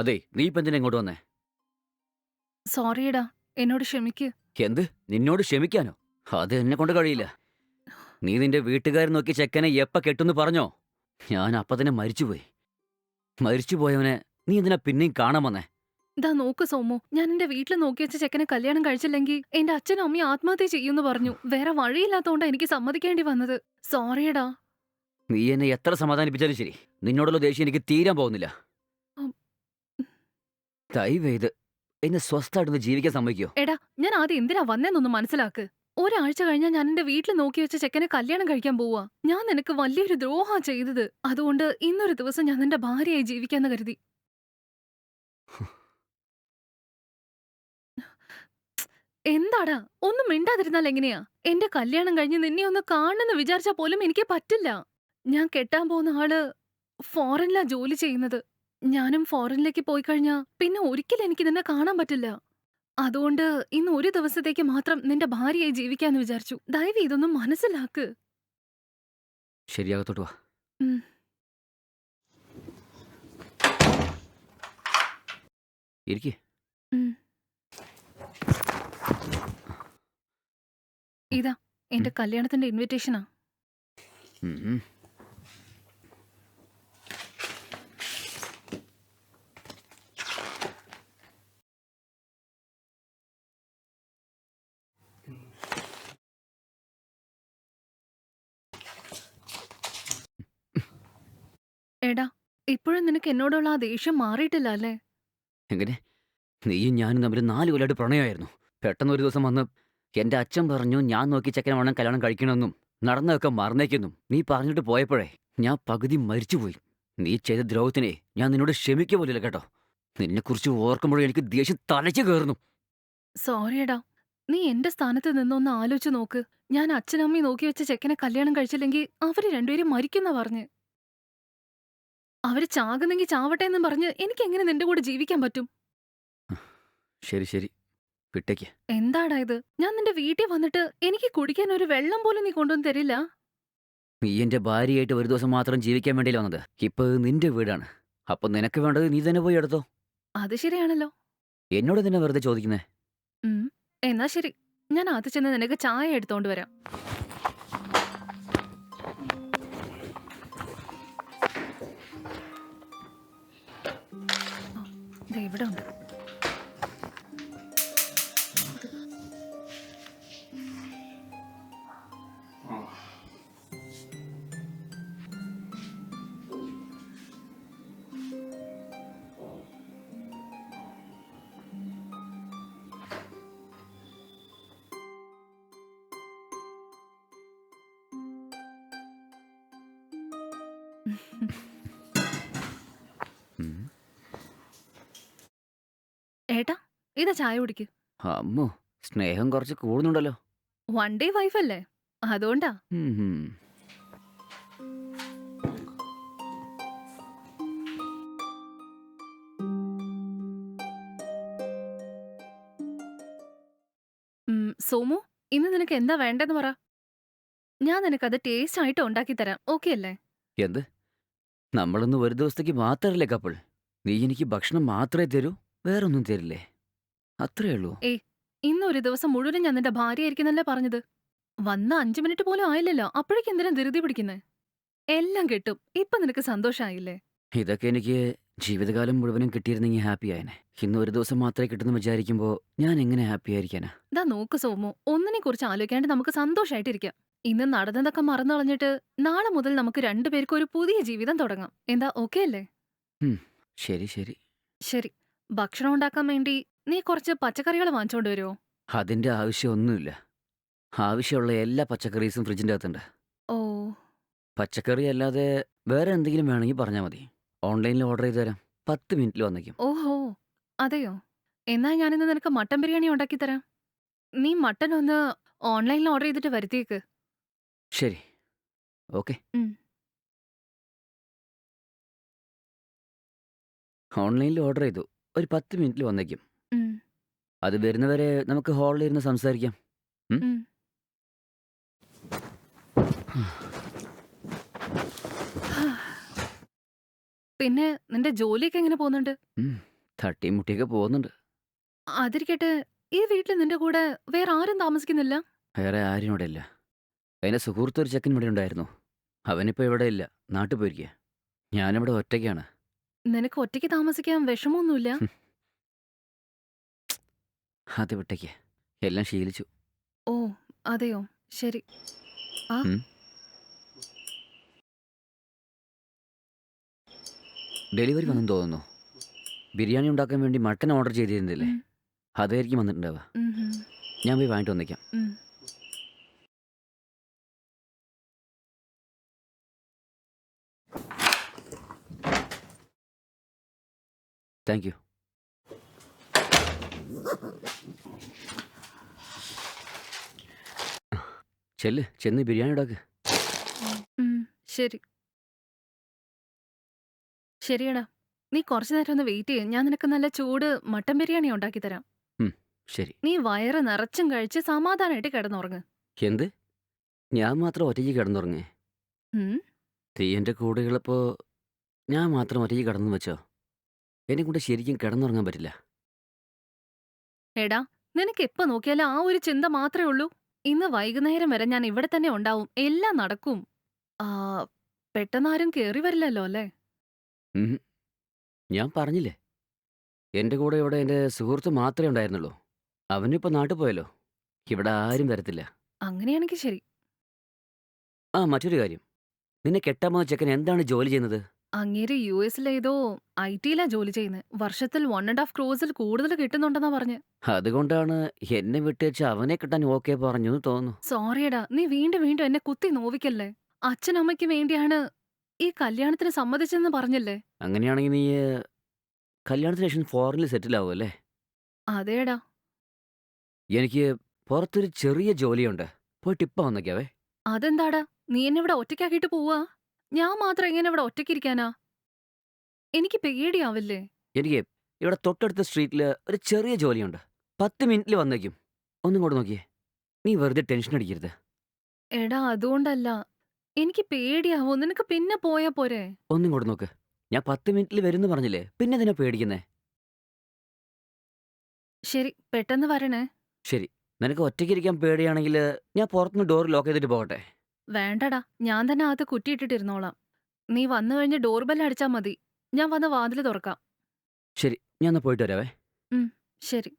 അതെ നീ ഇപ്പൊ എന്തിനാ ഇങ്ങോട്ട് വന്നേ? സോറിയടാ എന്നോട് ക്ഷമിക്ക്. എന്ത്? നിന്നോട് ക്ഷമിക്കാനോ? അത് എന്നെ കൊണ്ട് കഴിയില്ല. നീ നിന്റെ വീട്ടുകാരൻ നോക്കി ചെക്കനെ എപ്പ കെട്ടുന്ന് പറഞ്ഞോ? ഞാൻ അപ്പ തന്നെ മരിച്ചുപോയി. മരിച്ചുപോയവനെ നീ എന്തിനാ പിന്നെയും കാണാൻ വന്നേ? ഇതാ നോക്ക് സോമു ഞാൻ എന്റെ വീട്ടിൽ നോക്കി വെച്ച ചെക്കനെ കല്യാണം കഴിച്ചില്ലെങ്കിൽ എന്റെ അച്ഛനും അമ്മയും ആത്മഹത്യ ചെയ്യുമെന്ന് പറഞ്ഞു. വേറെ വഴിയില്ലാത്തോണ്ടാ എനിക്ക് സമ്മതിക്കേണ്ടി വന്നത്. സോറിയടാ. നീ എന്നെ എത്ര സമാധാനിപ്പിച്ചാലും ശരി. നിന്നോടുള്ള ദേഷ്യം എനിക്ക് തീരാൻ പോകുന്നില്ല. ദയവേത് എന്നെ സ്വസ്ഥായിട്ടൊന്ന് ജീവിക്കാൻ സമ്മതിക്കോ? എടാ ഞാൻ ആദ്യം എന്തിനാ വന്നേന്നൊന്ന് മനസ്സിലാക്ക്? ഒരാഴ്ച കഴിഞ്ഞാൽ ഞാൻ എന്റെ വീട്ടിൽ നോക്കി വെച്ച ചെക്കനെ കല്യാണം കഴിക്കാൻ പോവാ. ഞാൻ നിനക്ക് വലിയൊരു ദ്രോഹാ ചെയ്തത്. അതുകൊണ്ട് ഇന്നൊരു ദിവസം ഞാൻ നിന്റെ ഭാര്യയായി ജീവിക്കാന്ന് കരുതി. എന്താടാ? ഒന്നും മിണ്ടാതിരുന്നാൽ എങ്ങനെയാ? എന്റെ കല്യാണം കഴിഞ്ഞ് നിന്നെ ഒന്ന് കാണുന്ന വിചാരിച്ചാ പോലും എനിക്ക് പറ്റില്ല. ഞാൻ കെട്ടാൻ പോകുന്ന ആൾ ഫോറിനിലാ ജോലി ചെയ്യുന്നത്. ഞാനും ഫോറിനിലേക്ക് പോയി കഴിഞ്ഞാ പിന്നെ ഒരിക്കലും എനിക്ക് നിന്നെ കാണാൻ പറ്റില്ല. അതുകൊണ്ട് ഇന്ന് ഒരു ദിവസത്തേക്ക് മാത്രം നിന്റെ ഭാര്യയായി ജീവിക്കാന്ന് വിചാരിച്ചു. ദയവ് ഇതൊന്നും മനസ്സിലാക്ക്. ശരിയാകത്തോട്ട് വാ. ഉം. ഇരിക്കേ. ഉം. ഇതാ എന്റെ കല്യാണത്തിന്റെ ഇൻവിറ്റേഷനാ എടാ ഇപ്പോഴും നിനക്ക് എന്നോടുള്ള ആ ദേഷ്യം മാറിയിട്ടില്ല അല്ലേ? എങ്ങനെ? നീയും ഞാനും തമ്മിൽ നാല് കൊല്ലമായിട്ട് പ്രണയമായിരുന്നു. പെട്ടെന്ന് ഒരു ദിവസം വന്ന് എന്റെ അച്ഛൻ പറഞ്ഞു ഞാൻ നോക്കി ചെക്കനെ വേണം കല്യാണം കഴിക്കണമെന്നും നടന്നതൊക്കെ മറന്നേക്കെന്നും. നീ പറഞ്ഞിട്ട് പോയപ്പോഴേ ഞാൻ പകുതി മരിച്ചുപോയി. നീ ചെയ്ത ദ്രോഹത്തിനെ ഞാൻ നിന്നോട് ക്ഷമിക്ക പോലില്ല കേട്ടോ. നിന്നെക്കുറിച്ച് ഓർക്കുമ്പോഴേ എനിക്ക് ദേഷ്യം തലയ്ക്ക് കയറുന്നു. സോറിയടാ നീ എന്റെ സ്ഥാനത്ത് നിന്നൊന്ന് ആലോചിച്ച് നോക്ക്. ഞാൻ അച്ഛനമ്മയും നോക്കി വെച്ച ചെക്കനെ കല്യാണം കഴിച്ചില്ലെങ്കിൽ അവർ രണ്ടുപേരും മരിക്കുന്ന പറഞ്ഞ്. അവർ ചാകുന്നെങ്കിൽ ചാവട്ടെ എന്നും പറഞ്ഞ് എനിക്ക് എങ്ങനെ നിന്റെ കൂടെ ജീവിക്കാൻ പറ്റും? ശരി ശരി. വിട്ടേക്ക്. എന്താടാ ഇത്? ഞാൻ നിന്റെ വീട്ടിൽ വന്നിട്ട് എനിക്ക് കുടിക്കാൻ ഒരു വെള്ളം പോലും നീ കൊണ്ടുവന്ന് തരില്ല? നീ എന്റെ ഭാര്യയായിട്ട് ഒരു ദിവസം മാത്രം ജീവിക്കാൻ വേണ്ടി വന്നത്. ഇപ്പൊ ഇത് നിന്റെ വീടാണ്. അപ്പൊ നിനക്ക് വേണ്ടത് നീ തന്നെ പോയി എടുത്തോ. അത് ശരിയാണല്ലോ. എന്നോട് തന്നെ വെറുതെ ചോദിക്കുന്നേ? ഉം എന്നാ ശരി. ഞാൻ അത് ചെന്ന് നിനക്ക് ചായ എടുത്തോണ്ട് വരാം. ഇവിടെ ഉണ്ട് ഉം. ഇതാ ചായ കുടിക്ക്. അമ്മോ സ്നേഹം കുറച്ച് കൂടുന്നുണ്ടല്ലോ. വൺ ഡേ വൈഫ് അല്ലേ? അതുകൊണ്ടാ. സോമു ഇന്ന് നിനക്ക് എന്താ വേണ്ടെന്ന് പറ. ഞാൻ നിനക്ക് നിനക്കത് ടേസ്റ്റ് ആയിട്ട് ഉണ്ടാക്കി തരാം. ഓക്കെ അല്ലേ? എന്ത്? നമ്മളൊന്ന് ഒരു ദിവസത്തേക്ക് മാത്രല്ലേ കപ്പിൾ? നീ എനിക്ക് ഭക്ഷണം മാത്രമേ തരൂ? വേറൊന്നും തരില്ലേ? അത്രേ ഉള്ളൂ. ഇന്ന് ഒരു ദിവസം മുഴുവൻ ഞാൻ നിന്റെ ഭാര്യയായിരിക്കുന്നല്ലേ പറഞ്ഞത്? വന്ന അഞ്ചു മിനിറ്റ് പോലും ആയില്ലല്ലോ അപ്പോഴേക്കും എന്തിനാ ധൃതി പിടിക്കുന്നേ? എല്ലാം കിട്ടും ഇപ്പൊ നിനക്ക് സന്തോഷമായില്ലേ ഇതൊക്കെ എനിക്ക് ജീവിതകാലം മുഴുവനും കിട്ടിയിരുന്നെങ്കിൽ ഹാപ്പി ആയനെ. ഇന്ന് ഒരു ദിവസം മാത്രമേ കിട്ടുന്നു വിചാരിക്കുമ്പോൾ ഞാൻ എങ്ങനെ ഹാപ്പി ആയിരിക്കാനാ? ദാ നോക്ക് സോമു ഒന്നിനെ കുറിച്ച് ആലോചിക്കാണ്ട് നമുക്ക് സന്തോഷായിട്ടിരിക്കാം. ഇന്ന് നടന്നതൊക്കെ മറന്നു കളഞ്ഞിട്ട് നാളെ മുതൽ നമുക്ക് രണ്ടുപേർക്കും ഒരു പുതിയ ജീവിതം തുടങ്ങാം. എന്താ ഓക്കെ അല്ലേ? ശരി ശരി. ശരി ഭക്ഷണം ഉണ്ടാക്കാൻ വേണ്ടി നീ കുറച്ച് പച്ചക്കറികൾ വാങ്ങിച്ചോണ്ട് വരുമോ അതിന്റെ ആവശ്യമൊന്നുമില്ല. ആവശ്യമുള്ള എല്ലാ പച്ചക്കറീസും ഫ്രിഡ്ജിന്റെ അകത്തുണ്ട്. ഓ. പച്ചക്കറി അല്ലാതെ വേറെ എന്തെങ്കിലും വേണമെങ്കിൽ പറഞ്ഞാൽ മതി. ഓൺലൈനിൽ ഓർഡർ ചെയ്ത് തരാം. പത്ത് മിനിറ്റിൽ വന്നേക്കും. ഓഹോ. അതെയോ? എന്നാ ഞാനിന്ന് നിനക്ക് മട്ടൻ ബിരിയാണി ഉണ്ടാക്കി തരാം. നീ മട്ടൻ ഒന്ന് ഓൺലൈനിൽ ഓർഡർ ചെയ്തിട്ട് വരുത്തിയേക്ക്. ശരി. ഓക്കെ. ഉം. ഓൺലൈനിൽ ഓർഡർ ചെയ്തു. ഒരു പത്ത് മിനിറ്റിൽ വന്നേക്കും. ഉം, അത് വരുന്നവരെ നമുക്ക് ഹാളിൽ ഇരുന്ന് സംസാരിക്കാം. ഉം. പിന്നെ നിന്റെ ജോലിയൊക്കെ എങ്ങനെ പോകുന്നുണ്ട്? ഉം, തട്ടിയും മുട്ടിയൊക്കെ പോകുന്നുണ്ട്. അതിരിക്കട്ടെ ഈ വീട്ടിൽ നിന്റെ കൂടെ വേറെ ആരും താമസിക്കുന്നില്ല? വേറെ ആരും ഇവിടെ ഇല്ല അതിന്റെ സുഹൃത്ത് ഒരു ചെക്കൻ ഇവിടെ ഉണ്ടായിരുന്നു. അവനിപ്പോ ഇവിടെ ഇല്ല. നാട്ടിൽ പോയിരിക്കുക ഞാനിവിടെ ഒറ്റയ്ക്കാണ്. നിനക്ക് ഒറ്റയ്ക്ക് താമസിക്കാൻ വിഷമമൊന്നുമില്ല? അത് വിട്ടേക്ക്. എല്ലാം ശീലിച്ചു. ഓ അതെയോ? ശരി. ഡെലിവറി വന്നെന്ന് തോന്നുന്നു. ബിരിയാണി ഉണ്ടാക്കാൻ വേണ്ടി മട്ടൻ ഓർഡർ ചെയ്തിരുന്നില്ലേ? ഉം. അതായിരിക്കും വന്നിട്ടുണ്ടാവുക. ഉം, ഉം, ഞാൻ പോയി വാങ്ങിട്ട് വന്നേക്കാം. ഉം. Thank you. ചെല്ല് ചെന്ന് ബിരിയാണി ഉണ്ടാക്ക് ശരി. ശരിയടാ നീ കുറച്ചു നേരം ഒന്ന് വെയിറ്റ് ചെയ്യും. ഞാൻ നിനക്ക് നല്ല ചൂട് മട്ടൻ ബിരിയാണി ഉണ്ടാക്കി തരാം. ശരി. നീ വയറ് നിറച്ചും കഴിച്ച് സമാധാനമായിട്ട് കിടന്നുറങ്ങ്. എന്ത്? ഞാൻ മാത്രം ഒറ്റയ്ക്ക് കിടന്നുറങ്ങേ? തീ എന്റെ കൂടെയുള്ളപ്പോൾ ഞാൻ മാത്രം ഒറ്റയ്ക്ക് കിടന്നു വെച്ചോ? എന്നെ കൊണ്ട് ശരിക്കും കിടന്നുറങ്ങാൻ പറ്റില്ല. എടാ നിനക്ക് എപ്പോ നോക്കിയാലും ആ ഒരു ചിന്ത മാത്രമേ ഉള്ളൂ. ഇന്ന് വൈകുന്നേരം വരെ ഞാൻ ഇവിടെ തന്നെ ഉണ്ടാവും. എല്ലാം നടക്കും. ആ പെട്ടെന്നാരും കേറി വരില്ലല്ലോ അല്ലേ? ഉം. ഞാൻ പറഞ്ഞില്ലേ? എന്റെ കൂടെ ഇവിടെ എന്റെ സുഹൃത്ത് മാത്രമേ ഉണ്ടായിരുന്നുള്ളൂ. അവനിപ്പോ നാട്ടിൽ പോയല്ലോ. ഇവിടെ ആരും വരത്തില്ല. അങ്ങനെയാണെങ്കിൽ ശരി. ആ മറ്റൊരു കാര്യം. നിന്നെ കെട്ടാമോ ചെക്കൻ എന്താണ് ജോലി ചെയ്യുന്നത്? അങ്ങേര് യു എസിലേതോ ഐ ടിയിലാ ജോലി ചെയ്യുന്നത് വർഷത്തിൽ വൺ ആൻഡ് ഹാഫ് ക്രോസിൽ കൂടുതൽ കിട്ടുന്നുണ്ടെന്നാ പറഞ്ഞ്. അതുകൊണ്ടാണ് എന്നെ വിട്ടേച്ച് അവനെ കിട്ടാൻ ഓക്കെ പറഞ്ഞു എന്ന് തോന്നുന്നു. സോറിയടാ നീ വീണ്ടും വീണ്ടും എന്നെ കുത്തി നോവിക്കല്ലേ? അച്ഛനമ്മയ്ക്ക് വേണ്ടിയാണ് ഈ കല്യാണത്തിന് സമ്മതിച്ചെന്ന് പറഞ്ഞല്ലേ? അങ്ങനെയാണെങ്കിൽ നീ കല്യാണത്തിന് ശേഷം ഫോറിനിൽ സെറ്റിൽ ആവുമല്ലേ? അല്ലേ അതേടാ. എനിക്ക് പുറത്തൊരു ചെറിയ ജോലിയുണ്ട്. പോയി ടിപ്പ വന്നേക്കാവേ അതെന്താടാ? നീ എന്നെ ഇവിടെ ഒറ്റയ്ക്കാക്കിയിട്ട് പോവാ? ഞാൻ മാത്രം എങ്ങനെ ഇവിടെ ഒറ്റയ്ക്കിരിക്കാനാ എനിക്ക് പേടിയാവില്ലേ? എനിക്ക് ഇവിടെ തൊട്ടടുത്ത സ്ട്രീറ്റിൽ ഒരു ചെറിയ ജോലിയുണ്ട്. പത്ത് മിനിറ്റിൽ വന്നേക്കും. ഒന്നും കൂടെ നോക്കിയേ. നീ വെറുതെ ടെൻഷൻ അടിക്കരുത്. എടാ അതുകൊണ്ടല്ല. എനിക്ക് പേടിയാവോ. നിനക്ക് പിന്നെ പോയാ പോരെ? ഒന്നും കൂടെ നോക്ക്. ഞാൻ പത്ത് മിനിറ്റിൽ വരുന്നു പറഞ്ഞില്ലേ? പിന്നെ ഇതിനെ പേടിക്കുന്നേ. ശരി പെട്ടെന്ന് വരണേ. ശരി. നിനക്ക് ഒറ്റയ്ക്ക് ഇരിക്കാൻ പേടിയാണെങ്കിൽ ഞാൻ പുറത്തുനിന്ന് ഡോർ ലോക്ക് ചെയ്തിട്ട് പോകട്ടെ. വേണ്ടടാ ഞാൻ തന്നെ അകത്ത് കുറ്റിയിട്ടിട്ടിരുന്നോളാം. നീ വന്നു കഴിഞ്ഞ് ഡോർ ബെൽ അടിച്ചാ മതി. ഞാൻ വന്ന് വാതിൽ തുറക്കാം. ശരി ഞാൻ ഒന്ന് പോയിട്ട് വരാവേ. ശരി.